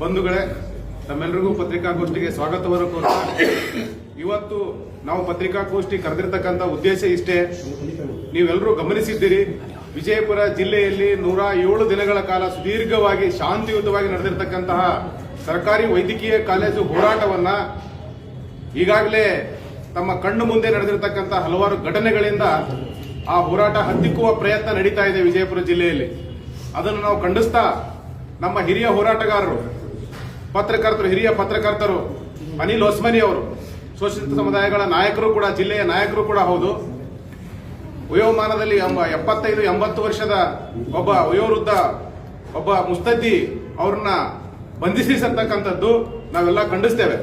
ಬಂಧುಗಳೇ ತಮ್ಮೆಲ್ಲರಿಗೂ ಪತ್ರಿಕಾಗೋಷ್ಠಿಗೆ ಸ್ವಾಗತವನ್ನು ಕೋರ್ತಾ, ಇವತ್ತು ನಾವು ಪತ್ರಿಕಾಗೋಷ್ಠಿ ಕರೆದಿರ್ತಕ್ಕಂಥ ಉದ್ದೇಶ ಇಷ್ಟೇ. ನೀವೆಲ್ಲರೂ ಗಮನಿಸಿದ್ದೀರಿ, ವಿಜಯಪುರ ಜಿಲ್ಲೆಯಲ್ಲಿ ನೂರ ಏಳು ದಿನಗಳ ಕಾಲ ಸುದೀರ್ಘವಾಗಿ ಶಾಂತಿಯುತವಾಗಿ ನಡೆದಿರ್ತಕ್ಕಂತಹ ಸರ್ಕಾರಿ ವೈದ್ಯಕೀಯ ಕಾಲೇಜು ಹೋರಾಟವನ್ನ ಈಗಾಗಲೇ ತಮ್ಮ ಕಣ್ಣು ಮುಂದೆ ನಡೆದಿರ್ತಕ್ಕಂಥ ಹಲವಾರು ಘಟನೆಗಳಿಂದ ಆ ಹೋರಾಟ ಹತ್ತಿಕ್ಕುವ ಪ್ರಯತ್ನ ನಡೀತಾ ಇದೆ ವಿಜಯಪುರ ಜಿಲ್ಲೆಯಲ್ಲಿ. ಅದನ್ನು ನಾವು ಖಂಡಿಸ್ತಾ ನಮ್ಮ ಹಿರಿಯ ಹೋರಾಟಗಾರರು ಪತ್ರಕರ್ತರು, ಹಿರಿಯ ಪತ್ರಕರ್ತರು, ಅನಿಲ್ ಹೊಸ್ಮನಿ ಅವರು ಶೋಷಿತ ಸಮುದಾಯಗಳ ನಾಯಕರು ಕೂಡ, ಜಿಲ್ಲೆಯ ನಾಯಕರು ಕೂಡ ಹೌದು. ವಯೋಮಾನದಲ್ಲಿ ಎಪ್ಪತ್ತೈದು, ಎಂಬತ್ತು ವರ್ಷದ ಒಬ್ಬ ವಯೋವೃದ್ಧ ಒಬ್ಬ ಮುಸ್ತದ್ದಿ ಅವ್ರನ್ನ ಬಂಧಿಸಿರ್ತಕ್ಕಂಥದ್ದು ನಾವೆಲ್ಲ ಖಂಡಿಸ್ತೇವೆ.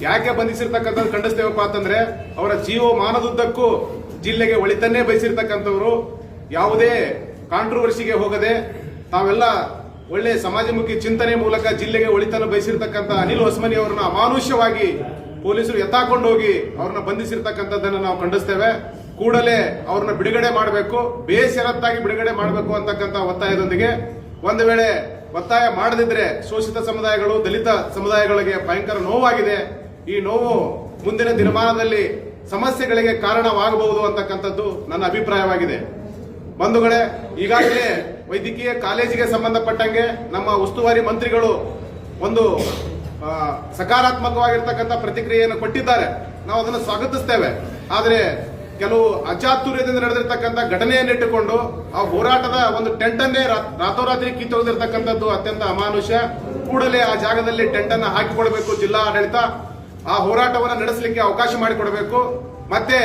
ಯಾಕೆ ಬಂಧಿಸಿರ್ತಕ್ಕಂಥದ್ದು ಖಂಡಿಸ್ತೇವಪ್ಪ ಅಂತಂದ್ರೆ, ಅವರ ಜೀವಮಾನದುದ್ದಕ್ಕೂ ಜಿಲ್ಲೆಗೆ ಒಳಿತನ್ನೇ ಬಯಸಿರ್ತಕ್ಕಂಥವ್ರು. ಯಾವುದೇ ಕಾಂಟ್ರವರ್ಸಿಗೆ ಹೋಗದೆ ತಾವೆಲ್ಲ ಒಳ್ಳೆ ಸಮಾಜಮುಖಿ ಚಿಂತನೆ ಮೂಲಕ ಜಿಲ್ಲೆಗೆ ಒಳಿತನ್ನು ಬಯಸಿರ್ತಕ್ಕಂಥ ಅನಿಲ್ ಹೊಸ್ಮನಿ ಅವರನ್ನ ಅಮಾನುಷ್ಯವಾಗಿ ಪೊಲೀಸರು ಎತ್ತಾಕೊಂಡು ಹೋಗಿ ಅವ್ರನ್ನ ಬಂಧಿಸಿರ್ತಕ್ಕಂಥದ್ದನ್ನು ನಾವು ಖಂಡಿಸ್ತೇವೆ. ಕೂಡಲೇ ಅವ್ರನ್ನ ಬಿಡುಗಡೆ ಮಾಡಬೇಕು, ಬೇಷರತ್ತಾಗಿ ಬಿಡುಗಡೆ ಮಾಡಬೇಕು ಅಂತಕ್ಕಂಥ ಒತ್ತಾಯದೊಂದಿಗೆ. ಒಂದು ವೇಳೆ ಒತ್ತಾಯ ಮಾಡದಿದ್ರೆ ಶೋಷಿತ ಸಮುದಾಯಗಳು, ದಲಿತ ಸಮುದಾಯಗಳಿಗೆ ಭಯಂಕರ ನೋವಾಗಿದೆ. ಈ ನೋವು ಮುಂದಿನ ದಿನಮಾನದಲ್ಲಿ ಸಮಸ್ಯೆಗಳಿಗೆ ಕಾರಣವಾಗಬಹುದು ಅಂತಕ್ಕಂಥದ್ದು ನನ್ನ ಅಭಿಪ್ರಾಯವಾಗಿದೆ. ಬಂಧುಗಳೇ, ಈಗಾಗಲೇ ವೈದ್ಯಕೀಯ ಕಾಲೇಜಿಗೆ ಸಂಬಂಧಪಟ್ಟಂಗೆ ನಮ್ಮ ಉಸ್ತುವಾರಿ ಮಂತ್ರಿಗಳು ಒಂದು ಸಕಾರಾತ್ಮಕವಾಗಿರ್ತಕ್ಕಂಥ ಪ್ರತಿಕ್ರಿಯೆಯನ್ನು ಕೊಟ್ಟಿದ್ದಾರೆ. ನಾವು ಅದನ್ನು ಸ್ವಾಗತಿಸ್ತೇವೆ. ಆದರೆ ಕೆಲವು ಅಚಾತುರ್ಯದಿಂದ ನಡೆದಿರ್ತಕ್ಕಂಥ ಘಟನೆಯನ್ನಿಟ್ಟುಕೊಂಡು ಆ ಹೋರಾಟದ ಒಂದು ಟೆಂಟ್ ಅನ್ನೇ ರಾ- ರಾತೋರಾತ್ರಿ ಕಿತ್ತೊಗೆದಿರ್ತಕ್ಕಂಥದ್ದು ಅತ್ಯಂತ ಅಮಾನುಷ್ಯ. ಕೂಡಲೇ ಆ ಜಾಗದಲ್ಲಿ ಟೆಂಟ್ ಅನ್ನು ಹಾಕಿಕೊಡಬೇಕು ಜಿಲ್ಲಾ ಆಡಳಿತ. ಆ ಹೋರಾಟವನ್ನು ನಡೆಸಲಿಕ್ಕೆ ಅವಕಾಶ ಮಾಡಿಕೊಡಬೇಕು. ಮತ್ತೆ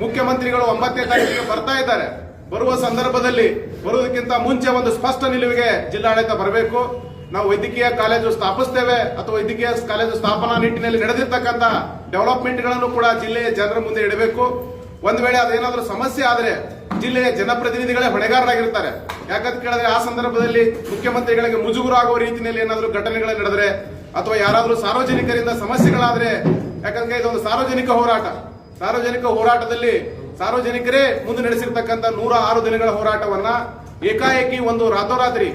ಮುಖ್ಯಮಂತ್ರಿಗಳು ಒಂಬತ್ತನೇ ತಾರೀಕಿಗೆ ಬರ್ತಾ ಇದ್ದಾರೆ. ಬರುವ ಸಂದರ್ಭದಲ್ಲಿ ಬರುವುದಕ್ಕಿಂತ ಮುಂಚೆ ಒಂದು ಸ್ಪಷ್ಟ ನಿಲುವಿಗೆ ಜಿಲ್ಲಾಡಳಿತ ಬರಬೇಕು. ನಾವು ವೈದ್ಯಕೀಯ ಕಾಲೇಜು ಸ್ಥಾಪಿಸ್ತೇವೆ ಅಥವಾ ವೈದ್ಯಕೀಯ ಕಾಲೇಜು ಸ್ಥಾಪನಾ ನಿಟ್ಟಿನಲ್ಲಿ ನಡೆದಿರ್ತಕ್ಕಂಥ ಡೆವಲಪ್ಮೆಂಟ್ಗಳನ್ನು ಕೂಡ ಜಿಲ್ಲೆಯ ಜನರ ಮುಂದೆ ಇಡಬೇಕು. ಒಂದು ವೇಳೆ ಅದೇನಾದರೂ ಸಮಸ್ಯೆ ಆದರೆ ಜಿಲ್ಲೆಯ ಜನಪ್ರತಿನಿಧಿಗಳೇ ಹೊಣೆಗಾರರಾಗಿರ್ತಾರೆ. ಯಾಕಂತ ಕೇಳಿದ್ರೆ ಆ ಸಂದರ್ಭದಲ್ಲಿ ಮುಖ್ಯಮಂತ್ರಿಗಳಿಗೆ ಮುಜುಗುರು ಆಗುವ ರೀತಿಯಲ್ಲಿ ಏನಾದರೂ ಘಟನೆಗಳು ನಡೆದರೆ ಅಥವಾ ಯಾರಾದರೂ ಸಾರ್ವಜನಿಕರಿಂದ ಸಮಸ್ಯೆಗಳಾದರೆ, ಯಾಕಂದ್ರೆ ಇದೊಂದು ಸಾರ್ವಜನಿಕ ಹೋರಾಟ. ಸಾರ್ವಜನಿಕ ಹೋರಾಟದಲ್ಲಿ ಸಾರ್ವಜನಿಕರೇ ಮುಂದೆ ನಡೆಸಿರ್ತಕ್ಕಂಥ ನೂರ ಆರು ದಿನಗಳ ಹೋರಾಟವನ್ನ ಏಕಾಏಕಿ ಒಂದು ರಾತೋರಾತ್ರಿ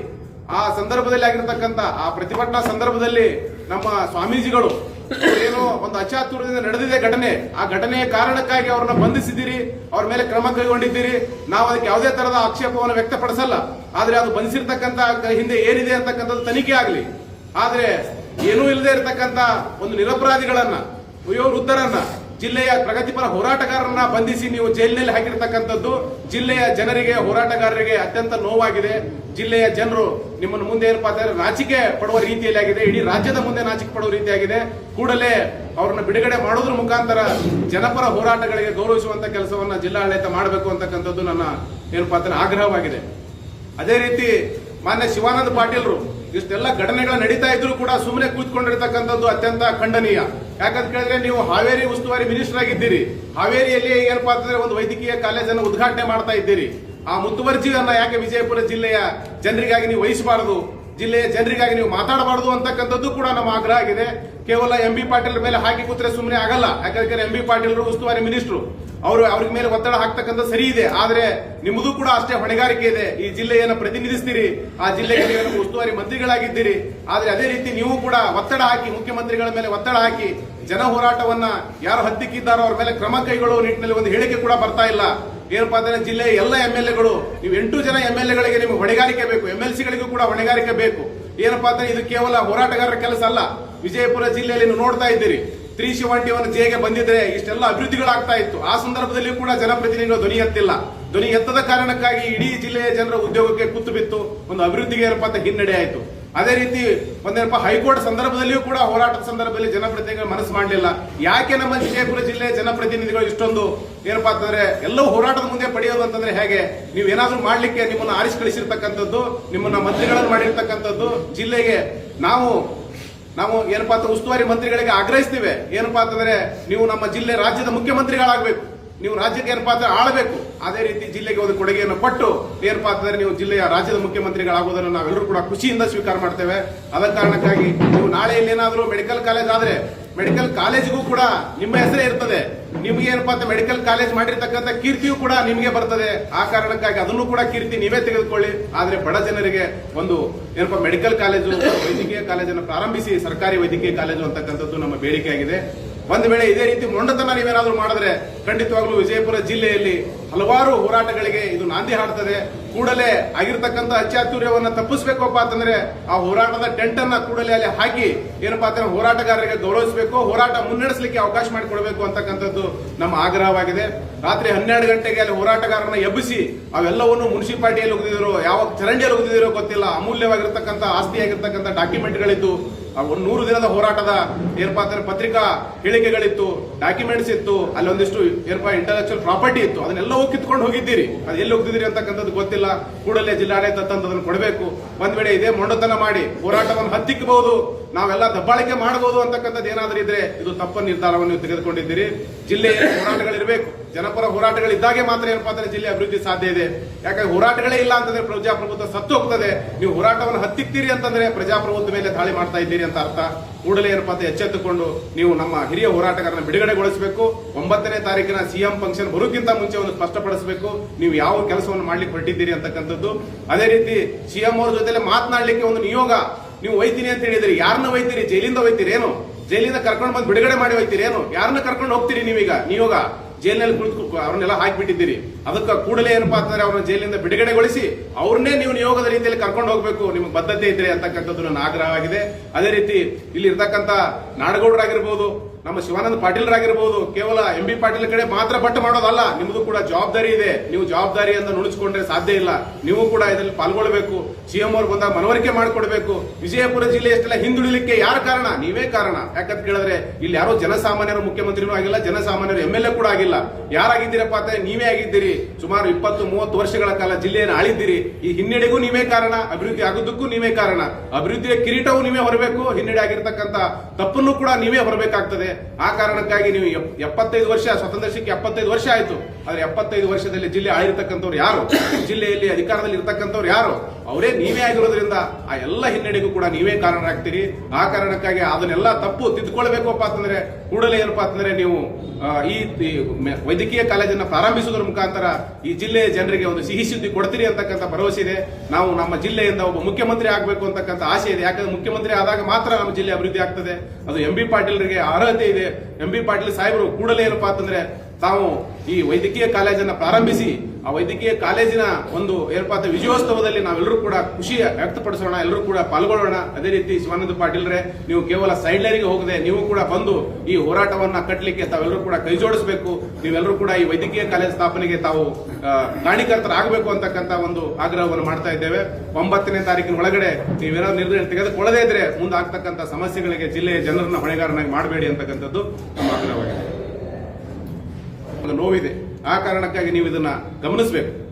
ಆ ಸಂದರ್ಭದಲ್ಲಿ ಆಗಿರ್ತಕ್ಕಂಥ, ಆ ಪ್ರತಿಭಟನಾ ಸಂದರ್ಭದಲ್ಲಿ ನಮ್ಮ ಸ್ವಾಮೀಜಿಗಳು ಏನೋ ಒಂದು ಅಚಾತುರ್ಯದಿಂದ ನಡೆದಿದೆ ಘಟನೆ. ಆ ಘಟನೆಯ ಕಾರಣಕ್ಕಾಗಿ ಅವ್ರನ್ನ ಬಂಧಿಸಿದ್ದೀರಿ, ಅವ್ರ ಮೇಲೆ ಕ್ರಮ ಕೈಗೊಂಡಿದ್ದೀರಿ. ನಾವು ಅದಕ್ಕೆ ಯಾವುದೇ ತರಹದ ಆಕ್ಷೇಪವನ್ನು ವ್ಯಕ್ತಪಡಿಸಲ್ಲ. ಆದ್ರೆ ಅದು ಬಂಧಿಸಿರ್ತಕ್ಕಂಥ ಹಿಂದೆ ಏನಿದೆ ಅಂತಕ್ಕಂಥದ್ದು ತನಿಖೆ ಆಗಲಿ. ಆದ್ರೆ ಏನೂ ಇಲ್ಲದೆ ಇರತಕ್ಕಂಥ ಒಂದು ನಿರಪರಾಧಿಗಳನ್ನ ವಯೋವೃದ್ಧರನ್ನ ಜಿಲ್ಲೆಯ ಪ್ರಗತಿಪರ ಹೋರಾಟಗಾರರನ್ನ ಬಂಧಿಸಿ ನೀವು ಜೈಲಿನಲ್ಲಿ ಹಾಕಿರ್ತಕ್ಕಂಥದ್ದು ಜಿಲ್ಲೆಯ ಜನರಿಗೆ, ಹೋರಾಟಗಾರರಿಗೆ ಅತ್ಯಂತ ನೋವಾಗಿದೆ. ಜಿಲ್ಲೆಯ ಜನರು ನಿಮ್ಮನ್ನು ಮುಂದೆ ಏನಪ್ಪಾ ಅಂತಂದ್ರೆ ನಾಚಿಕೆ ಪಡುವ ರೀತಿಯಲ್ಲಿ ಆಗಿದೆ ಇಡೀ ರಾಜ್ಯದ ಮುಂದೆ ನಾಚಿಕೆ ಪಡುವ ರೀತಿಯಾಗಿದೆ. ಕೂಡಲೇ ಅವರನ್ನು ಬಿಡುಗಡೆ ಮಾಡೋದ್ರ ಮುಖಾಂತರ ಜನಪರ ಹೋರಾಟಗಳಿಗೆ ಗೌರವಿಸುವಂತ ಕೆಲಸವನ್ನ ಜಿಲ್ಲಾಡಳಿತ ಮಾಡಬೇಕು ಅಂತಕ್ಕಂಥದ್ದು ನನ್ನ ಏನಪ್ಪಾ ಅಂತಂದ್ರೆ ಆಗ್ರಹವಾಗಿದೆ. ಅದೇ ರೀತಿ ಮಾನ್ಯ ಶಿವಾನಂದ ಪಾಟೀಲ್ರು ಇಷ್ಟೆಲ್ಲ ಘಟನೆಗಳು ನಡೀತಾ ಇದ್ರು ಕೂಡ ಸುಮ್ಮನೆ ಕೂತ್ಕೊಂಡಿರ್ತಕ್ಕಂಥದ್ದು ಅತ್ಯಂತ ಖಂಡನೀಯ. ಯಾಕಂತ ಕೇಳಿದ್ರೆ ನೀವು ಹಾವೇರಿ ಉಸ್ತುವಾರಿ ಮಿನಿಸ್ಟರ್ ಆಗಿದ್ದೀರಿ. ಹಾವೇರಿಯಲ್ಲಿ ಏನಪ್ಪಾ ಅಂತಂದ್ರೆ ಒಂದು ವೈದ್ಯಕೀಯ ಕಾಲೇಜನ್ನು ಉದ್ಘಾಟನೆ ಮಾಡ್ತಾ ಇದ್ದೀರಿ. ಆ ಮುತುವರ್ಜಿಯನ್ನ ಯಾಕೆ ವಿಜಯಪುರ ಜಿಲ್ಲೆಯ ಜನರಿಗಾಗಿ ನೀವು ವಹಿಸಬಾರದು? ಜಿಲ್ಲೆಯ ಜನರಿಗಾಗಿ ನೀವು ಮಾತಾಡಬಾರದು ಅಂತಕ್ಕಂಥದ್ದು ಕೂಡ ನಮ್ಮ ಆಗ್ರಹ ಆಗಿದೆ. ಕೇವಲ ಎಂ ಬಿ ಪಾಟೀಲ್ ಮೇಲೆ ಹಾಕಿ ಕೂತ್ರೆ ಸುಮ್ಮನೆ ಆಗಲ್ಲ. ಯಾಕಂದ್ರೆ ಎಂ ಬಿ ಪಾಟೀಲ್ರು ಉಸ್ತುವಾರಿ ಮಿನಿಸ್ಟ್ರು. ಅವರು ಅವ್ರಿಗೆ ಮೇಲೆ ಒತ್ತಡ ಹಾಕ್ತಕ್ಕಂಥ ಸರಿ ಇದೆ. ಆದರೆ ನಿಮ್ಮದು ಕೂಡ ಅಷ್ಟೇ ಹೊಣೆಗಾರಿಕೆ ಇದೆ. ಈ ಜಿಲ್ಲೆಯನ್ನು ಪ್ರತಿನಿಧಿಸ್ತೀರಿ. ಆ ಜಿಲ್ಲೆಗೆ ನೀವು ಉಸ್ತುವಾರಿ ಮಂತ್ರಿಗಳಾಗಿದ್ದೀರಿ. ಆದರೆ ಅದೇ ರೀತಿ ನೀವು ಕೂಡ ಒತ್ತಡ ಹಾಕಿ, ಮುಖ್ಯಮಂತ್ರಿಗಳ ಮೇಲೆ ಒತ್ತಡ ಹಾಕಿ, ಜನ ಹೋರಾಟವನ್ನ ಯಾರು ಹತ್ತಿಕ್ಕಿದ್ದಾರೋ ಅವ್ರ ಮೇಲೆ ಕ್ರಮ ಕೈಗೊಳ್ಳುವ ನಿಟ್ಟಿನಲ್ಲಿ ಒಂದು ಹೇಳಿಕೆ ಕೂಡ ಬರ್ತಾ ಇಲ್ಲ. ಏನಪ್ಪಾ ಜಿಲ್ಲೆಯ ಎಲ್ಲ ಎಂ ಎಲ್ ಎಗಳು ನೀವು ಎಂಟು ಜನ ಎಂ ಎಲ್ ಎಗಳಿಗೆ ನಿಮಗೆ ಹೊಣೆಗಾರಿಕೆ ಬೇಕು ಎಂ ಎಲ್ ಸಿಗಳಿಗೂ ಕೂಡ ಹೊಣೆಗಾರಿಕೆ ಬೇಕು. ಏನಪ್ಪಾ ಅಂದ್ರೆ ಇದು ಕೇವಲ ಹೋರಾಟಗಾರರ ಕೆಲಸ ಅಲ್ಲ. ವಿಜಯಪುರ ಜಿಲ್ಲೆಯಲ್ಲಿ ನೀವು ನೋಡ್ತಾ ಇದ್ದೀರಿ. ತ್ರೀ ಶಿವಂಟಿ ಜೇಗೆ ಜೆಗೆ ಬಂದಿದ್ರೆ ಇಷ್ಟೆಲ್ಲ ಅಭಿವೃದ್ಧಿಗಳಾಗ್ತಾ ಇತ್ತು. ಆ ಸಂದರ್ಭದಲ್ಲಿ ಕೂಡ ಜನಪ್ರತಿನಿಧಿಗಳು ಧ್ವನಿ ಎತ್ತಿಲ್ಲ. ಧ್ವನಿ ಎತ್ತದ ಕಾರಣಕ್ಕಾಗಿ ಇಡೀ ಜಿಲ್ಲೆಯ ಜನರ ಉದ್ಯೋಗಕ್ಕೆ ಕುತ್ತು ಬಿತ್ತು. ಒಂದು ಅಭಿವೃದ್ಧಿಗೆ ಏನಪ್ಪಾ ಅಂತ ಹಿನ್ನಡೆ ಆಯಿತು. ಅದೇ ರೀತಿ ಒಂದೇನಪ್ಪ ಹೈಕೋರ್ಟ್ ಸಂದರ್ಭದಲ್ಲಿಯೂ ಕೂಡ ಹೋರಾಟದ ಸಂದರ್ಭದಲ್ಲಿ ಜನಪ್ರತಿನಿಧಿಗಳು ಮನಸ್ಸು ಮಾಡಲಿಲ್ಲ. ಯಾಕೆ ನಮ್ಮ ವಿಜಯಪುರ ಜಿಲ್ಲೆ ಜನಪ್ರತಿನಿಧಿಗಳು ಇಷ್ಟೊಂದು ಏನಪ್ಪಾ ಅಂತಂದ್ರೆ ಎಲ್ಲವೂ ಹೋರಾಟದ ಮುಂದೆ ಪಡೆಯೋದು ಅಂತಂದ್ರೆ ಹೇಗೆ? ನೀವು ಏನಾದ್ರೂ ಮಾಡ್ಲಿಕ್ಕೆ ನಿಮ್ಮನ್ನು ಆರಿಸಿ ಕಳಿಸಿರ್ತಕ್ಕಂಥದ್ದು ನಿಮ್ಮನ್ನ ಮಂತ್ರಿಗಳನ್ನು ಮಾಡಿರ್ತಕ್ಕಂಥದ್ದು ಜಿಲ್ಲೆಗೆ ನಾವು ನಾವು ಏನಪ್ಪಾ ಅಂತ ಉಸ್ತುವಾರಿ ಮಂತ್ರಿಗಳಿಗೆ ಆಗ್ರಹಿಸ್ತೀವಿ. ಏನಪ್ಪಾ ಅಂತಂದ್ರೆ, ನೀವು ನಮ್ಮ ಜಿಲ್ಲೆ ರಾಜ್ಯದ ಮುಖ್ಯಮಂತ್ರಿಗಳಾಗಬೇಕು. ನೀವು ರಾಜ್ಯಕ್ಕೆ ಏನಪ್ಪಾ ಪಾತ್ರ ಆಳಬೇಕು. ಅದೇ ರೀತಿ ಜಿಲ್ಲೆಗೆ ಒಂದು ಕೊಡುಗೆಯನ್ನು ಕೊಟ್ಟು ಏನಪ್ಪಾ ಅಂತಂದ್ರೆ ನೀವು ಜಿಲ್ಲೆಯ ರಾಜ್ಯದ ಮುಖ್ಯಮಂತ್ರಿಗಳಾಗುವುದನ್ನು ನಾವೆಲ್ಲರೂ ಕೂಡ ಖುಷಿಯಿಂದ ಸ್ವೀಕಾರ ಮಾಡ್ತೇವೆ. ಅದ ಕಾರಣಕ್ಕಾಗಿ ನೀವು ನಾಳೆ ಇಲ್ಲೇನಾದರೂ ಮೆಡಿಕಲ್ ಕಾಲೇಜ್ ಆದರೆ ಮೆಡಿಕಲ್ ಕಾಲೇಜಿಗೂ ಕೂಡ ನಿಮ್ಮ ಹೆಸರೇ ಇರ್ತದೆ. ನಿಮ್ಗೆ ಏನಪ್ಪಾ ಅಂತ ಮೆಡಿಕಲ್ ಕಾಲೇಜ್ ಮಾಡಿರ್ತಕ್ಕಂಥ ಕೀರ್ತಿಯೂ ಕೂಡ ನಿಮಗೆ ಬರ್ತದೆ. ಆ ಕಾರಣಕ್ಕಾಗಿ ಅದನ್ನು ಕೂಡ ಕೀರ್ತಿ ನೀವೇ ತೆಗೆದುಕೊಳ್ಳಿ. ಆದರೆ ಬಡ ಜನರಿಗೆ ಒಂದು ಏನಪ್ಪಾ, ಮೆಡಿಕಲ್ ಕಾಲೇಜು, ವೈದ್ಯಕೀಯ ಕಾಲೇಜನ್ನು ಪ್ರಾರಂಭಿಸಿ, ಸರ್ಕಾರಿ ವೈದ್ಯಕೀಯ ಕಾಲೇಜು ಅಂತಕ್ಕಂಥದ್ದು ನಮ್ಮ ಬೇಡಿಕೆ ಆಗಿದೆ ಒಂದು ವೇಳೆ ಇದೇ ರೀತಿ ಮೊಂಡತನ ನೀವೇನಾದರೂ ಮಾಡಿದ್ರೆ ಖಂಡಿತವಾಗ್ಲೂ ವಿಜಯಪುರ ಜಿಲ್ಲೆಯಲ್ಲಿ ಹಲವಾರು ಹೋರಾಟಗಳಿಗೆ ಇದು ನಾಂದಿ ಹಾಡ್ತದೆ. ಕೂಡಲೇ ಆಗಿರ್ತಕ್ಕಂಥ ಅಚ್ಚಾತುರ್ಯವನ್ನು ತಪ್ಪಿಸ್ಬೇಕಪ್ಪ ಅಂತಂದ್ರೆ ಆ ಹೋರಾಟದ ಟೆಂಟ್ ಅನ್ನ ಕೂಡಲೇ ಅಲ್ಲಿ ಹಾಕಿ ಏನಪ್ಪಾ ಅಂತಂದ್ರೆ ಹೋರಾಟಗಾರರಿಗೆ ಗೌರವಿಸಬೇಕು, ಹೋರಾಟ ಮುನ್ನಡೆಸಲಿಕ್ಕೆ ಅವಕಾಶ ಮಾಡಿಕೊಡಬೇಕು ಅಂತಕ್ಕಂಥದ್ದು ನಮ್ಮ ಆಗ್ರಹವಾಗಿದೆ. ರಾತ್ರಿ ಹನ್ನೆರಡು ಗಂಟೆಗೆ ಅಲ್ಲಿ ಹೋರಾಟಗಾರರನ್ನ ಎಬ್ಬಿಸಿ ಅವೆಲ್ಲವನ್ನು ಮುನ್ಸಿಪಾಲಿಟಿಯಲ್ಲಿ ಉಗಿದಿರೋ ಯಾವ ಚರಂಡಿಯಲ್ಲಿ ಉಗಿದಿರೋ ಗೊತ್ತಿಲ್ಲ, ಅಮೂಲ್ಯವಾಗಿರ್ತಕ್ಕಂಥ ಆಸ್ತಿಯಾಗಿರ್ತಕ್ಕಂಥ ಡಾಕ್ಯುಮೆಂಟ್ಗಳಿದ್ದು ಒಂದು ನೂರು ದಿನದ ಹೋರಾಟದ ಏನಪ್ಪಾ ಪತ್ರಿಕಾ ಹೇಳಿಕೆಗಳಿತ್ತು ಡಾಕ್ಯುಮೆಂಟ್ಸ್ ಇತ್ತು ಅಲ್ಲಿ ಒಂದಿಷ್ಟು ಏನಪ್ಪಾ ಇಂಟಲೆಕ್ಚುಯಲ್ ಪ್ರಾಪರ್ಟಿ ಇತ್ತು ಅದನ್ನೆಲ್ಲವೂ ಕಿತ್ಕೊಂಡು ಹೋಗಿದ್ದೀರಿ. ಅದು ಎಲ್ಲಿ ಹೋಗ್ತಿದ್ದೀರಿ ಅಂತಕ್ಕಂಥದ್ದು ಗೊತ್ತಿಲ್ಲ. ಕೂಡಲೇ ಜಿಲ್ಲಾಡಳಿತ ತಂದು ಕೊಡಬೇಕು. ಒಂದ್ ವೇಳೆ ಇದೇ ಮೊಂಡತನ ಮಾಡಿ ಹೋರಾಟವನ್ನು ಹತ್ತಿಕ್ಕಬಹುದು ನಾವೆಲ್ಲ ದಬ್ಬಾಳಿಕೆ ಮಾಡಬಹುದು ಅಂತಕ್ಕಂಥದ್ದು ಏನಾದರೂ ಇದ್ರೆ ಇದು ತಪ್ಪ ನಿರ್ಧಾರವನ್ನು ತೆಗೆದುಕೊಂಡಿದ್ದೀರಿ. ಜಿಲ್ಲೆಯಲ್ಲಿ ಹೋರಾಟಗಳಿರಬೇಕು ಜನಪರ ಹೋರಾಟಗಳಿದ್ದಾಗೆ ಮಾತ್ರ ಏನಪ್ಪಾ ಅಂದ್ರೆ ಜಿಲ್ಲೆ ಅಭಿವೃದ್ಧಿ ಸಾಧ್ಯ ಇದೆ. ಯಾಕಂದ್ರೆ ಹೋರಾಟಗಳೇ ಇಲ್ಲ ಅಂತಂದ್ರೆ ಪ್ರಜಾಪ್ರಭುತ್ವ ಸತ್ತು ಹೋಗ್ತದೆ. ನೀವು ಹೋರಾಟವನ್ನು ಹತ್ತಿಕ್ತೀರಿ ಅಂತಂದ್ರೆ ಪ್ರಜಾಪ್ರಭುತ್ವ ಮೇಲೆ ದಾಳಿ ಮಾಡ್ತಾ ಇದ್ದೀರಿ ಅಂತ ಅರ್ಥ ಕೂಡಲೇ ಏನಪ್ಪಾ ಅಂತ ಎಚ್ಚೆತ್ತುಕೊಂಡು ನೀವು ನಮ್ಮ ಹಿರಿಯ ಹೋರಾಟಗಾರನ ಬಿಡುಗಡೆಗೊಳಿಸಬೇಕು. ಒಂಬತ್ತನೇ ತಾರೀಕಿನ ಸಿಎಂ ಫಂಕ್ಷನ್ ಬರೋಕ್ಕಿಂತ ಮುಂಚೆ ಒಂದು ಸ್ಪಷ್ಟಪಡಿಸಬೇಕು. ನೀವು ಯಾವ ಕೆಲಸವನ್ನು ಮಾಡ್ಲಿಕ್ಕೆ ಹೊರಟಿದ್ದೀರಿ ಅಂತಕ್ಕಂಥದ್ದು. ಅದೇ ರೀತಿ ಸಿಎಂ ಅವ್ರ ಜೊತೆ ಮಾತನಾಡಲಿಕ್ಕೆ ಒಂದು ನಿಯೋಗ. ನೀವು ಒಯ್ತೀನಿ ಅಂತ ಹೇಳಿದ್ರಿ. ಯಾರನ್ನ ಒಯ್ತೀರಿ ಜೈಲಿಂದ ಒಯ್ತೀರಿ ಏನು ಜೈಲಿಂದ ಕರ್ಕೊಂಡು ಬಂದು ಬಿಡುಗಡೆ ಮಾಡಿ ಒಯ್ತೀರಿ ಏನು ಯಾರನ್ನ ಕರ್ಕೊಂಡು ಹೋಗ್ತೀರಿ ನೀವೀಗ? ನಿಯೋಗ? ಜೈಲಿನಲ್ಲಿ ಕುಳಿತು ಅವ್ರನ್ನೆಲ್ಲ ಹಾಕಿಬಿಟ್ಟಿದ್ದೀರಿ. ಅದಕ್ಕೆ ಕೂಡಲೇ ಏನಪ್ಪಾ ಅಂತಂದ್ರೆ ಅವ್ರನ್ನ ಜೈಲಿನಿಂದ ಬಿಡುಗಡೆಗೊಳಿಸಿ ಅವ್ರನ್ನೇ ನೀವು ನಿಯೋಗದ ರೀತಿಯಲ್ಲಿ ಕರ್ಕೊಂಡು ಹೋಗಬೇಕು. ನಿಮ್ಗೆ ಬದ್ಧತೆ ಇದ್ರೆ ಅಂತಕ್ಕಂಥದ್ದು ನನ್ನ ಆಗ್ರಹವಾಗಿದೆ. ಅದೇ ರೀತಿ ಇಲ್ಲಿ ಇರ್ತಕ್ಕಂಥ ನಾಡಗೌಡರಾಗಿರ್ಬೋದು ನಮ್ಮ ಶಿವಾನಂದ ಪಾಟೀಲ್ರಾಗಿರ್ಬೋದು, ಕೇವಲ ಎಂ ಬಿ ಪಾಟೀಲ್ ಕಡೆ ಮಾತ್ರ ಬಟ್ಟು ಮಾಡೋದಲ್ಲ ನಿಮ್ಮದು ಕೂಡ ಜವಾಬ್ದಾರಿ ಇದೆ. ನೀವು ಜವಾಬ್ದಾರಿ ಅಂತ ನುಡಿಸ್ಕೊಂಡ್ರೆ ಸಾಧ್ಯ ಇಲ್ಲ. ನೀವು ಕೂಡ ಇದರಲ್ಲಿ ಪಾಲ್ಗೊಳ್ಬೇಕು. ಸಿಎಂ ಅವ್ರು ಬಂದಾಗ ಮನವರಿಕೆ ಮಾಡಿಕೊಡ್ಬೇಕು. ವಿಜಯಪುರ ಜಿಲ್ಲೆ ಎಷ್ಟೆಲ್ಲ ಹಿಂದುಳಿಲಿಕ್ಕೆ ಯಾರ ಕಾರಣ? ನೀವೇ ಕಾರಣ. ಯಾಕಂತ ಕೇಳಿದ್ರೆ, ಇಲ್ಲಿ ಯಾರೋ ಜನಸಾಮಾನ್ಯರು ಮುಖ್ಯಮಂತ್ರಿನೂ ಆಗಿಲ್ಲ, ಜನಸಾಮಾನ್ಯರು ಎಂ ಎಲ್ ಎ ಕೂಡ ಆಗಿಲ್ಲ. ಯಾರಾಗಿದ್ದೀರಪ್ಪ ಅಂತ ನೀವೇ ಆಗಿದ್ದೀರಿ. ಸುಮಾರು ಇಪ್ಪತ್ತು, ಮೂವತ್ತು ವರ್ಷಗಳ ಕಾಲ ಜಿಲ್ಲೆಯನ್ನು ಆಳಿದ್ದೀರಿ. ಈ ಹಿನ್ನಡೆಗೂ ನೀವೇ ಕಾರಣ, ಅಭಿವೃದ್ಧಿ ಆಗೋದಕ್ಕೂ ನೀವೇ ಕಾರಣ. ಅಭಿವೃದ್ಧಿಯ ಕಿರೀಟವು ನೀವೇ ಹೊರಬೇಕು. ಹಿನ್ನಡೆ ಆಗಿರ್ತಕ್ಕಂಥ ತಪ್ಪನ್ನು ಕೂಡ ನೀವೇ ಹೊರಬೇಕಾಗ್ತದೆ. ಆ ಕಾರಣಕ್ಕಾಗಿ ನೀವು ಎಪ್- ಎಪ್ಪತ್ತೈದು ವರ್ಷ ಸ್ವಾತಂತ್ರ್ಯ ಸಿಕ್ಕಿ ಎಪ್ಪತ್ತೈದು ವರ್ಷ ಆಯ್ತು. ಆದ್ರೆ ಎಪ್ಪತ್ತೈದು ವರ್ಷದಲ್ಲಿ ಜಿಲ್ಲೆ ಆಳಿರ್ತಕ್ಕಂಥವ್ರು ಯಾರು? ಜಿಲ್ಲೆಯಲ್ಲಿ ಅಧಿಕಾರದಲ್ಲಿ ಇರ್ತಕ್ಕಂಥವ್ರು ಯಾರು? ಅವರೇ ನೀವೇ ಆಗಿರೋದ್ರಿಂದ ಆ ಎಲ್ಲ ಹಿನ್ನಡೆಗೂ ಕೂಡ ನೀವೇ ಕಾರಣರಾಗ್ತೀರಿ. ಆ ಕಾರಣಕ್ಕಾಗಿ ಅದನ್ನೆಲ್ಲ ತಪ್ಪು ತಿದ್ದುಕೊಳ್ಬೇಕಪ್ಪ ಅಂತಂದ್ರೆ ಕೂಡಲೇ ಏನಪ್ಪಾ ಅಂತಂದ್ರೆ ನೀವು ಈ ವೈದ್ಯಕೀಯ ಕಾಲೇಜನ್ನ ಪ್ರಾರಂಭಿಸುವುದರ ಮುಖಾಂತರ ಈ ಜಿಲ್ಲೆಯ ಜನರಿಗೆ ಒಂದು ಸಿಹಿ ಸುದ್ದಿ ಕೊಡ್ತೀರಿ ಅಂತಕ್ಕಂಥ ಭರವಸೆ ಇದೆ. ನಾವು ನಮ್ಮ ಜಿಲ್ಲೆಯಿಂದ ಒಬ್ಬ ಮುಖ್ಯಮಂತ್ರಿ ಆಗಬೇಕು ಅಂತಕ್ಕಂಥ ಆಸೆ ಇದೆ. ಯಾಕಂದ್ರೆ ಮುಖ್ಯಮಂತ್ರಿ ಆದಾಗ ಮಾತ್ರ ನಮ್ಮ ಜಿಲ್ಲೆ ಅಭಿವೃದ್ಧಿ ಆಗ್ತದೆ. ಅದು ಎಂ ಬಿ ಪಾಟೀಲ್ರಿಗೆ ಅರ್ಹತೆ ಇದೆ. ಎಂ ಬಿ ಪಾಟೀಲ್ ಸಾಹೇಬರು ಕೂಡಲೇ ಏನಪ್ಪಾ ಅಂತಂದ್ರೆ ತಾವು ಈ ವೈದ್ಯಕೀಯ ಕಾಲೇಜನ್ನ ಪ್ರಾರಂಭಿಸಿ ಆ ವೈದ್ಯಕೀಯ ಕಾಲೇಜಿನ ಒಂದು ಏರ್ಪಾತ ವಿಜಯೋತ್ಸವದಲ್ಲಿ ನಾವೆಲ್ಲರೂ ಕೂಡ ಖುಷಿ ವ್ಯಕ್ತಪಡಿಸೋಣ, ಎಲ್ಲರೂ ಕೂಡ ಪಾಲ್ಗೊಳ್ಳೋಣ. ಅದೇ ರೀತಿ ಶಿವಾನಂದ ಪಾಟೀಲ್ರೆ ನೀವು ಕೇವಲ ಸೈಡ್ ಲೈನ್ಗೆ ಹೋಗದೆ ನೀವು ಕೂಡ ಬಂದು ಈ ಹೋರಾಟವನ್ನ ಕಟ್ಟಲಿಕ್ಕೆ ತಾವೆಲ್ಲರೂ ಕೂಡ ಕೈ ಜೋಡಿಸಬೇಕು. ನೀವೆಲ್ಲರೂ ಕೂಡ ಈ ವೈದ್ಯಕೀಯ ಕಾಲೇಜ್ ಸ್ಥಾಪನೆಗೆ ತಾವು ಕಾರಣೀಕರ್ತರಾಗಬೇಕು ಅಂತಕ್ಕಂಥ ಒಂದು ಆಗ್ರಹವನ್ನು ಮಾಡ್ತಾ ಇದ್ದೇವೆ. ಒಂಬತ್ತನೇ ತಾರೀಕಿನ ಒಳಗಡೆ ನೀವೇನಾದ್ರು ನಿರ್ಧಾರ ತೆಗೆದುಕೊಳ್ಳದೇ ಇದ್ರೆ ಮುಂದಾಗ್ತಕ್ಕಂಥ ಸಮಸ್ಯೆಗಳಿಗೆ ಜಿಲ್ಲೆಯ ಜನರನ್ನ ಹೊಣೆಗಾರನಾಗಿ ಮಾಡಬೇಡಿ ಅಂತಕ್ಕಂಥದ್ದು ನಮ್ಮ ಆಗ್ರಹವಾಗಿದೆ. ನೋವಿದೆ. ಆ ಕಾರಣಕ್ಕಾಗಿ ನೀವು ಇದನ್ನ ಗಮನಿಸಬೇಕು.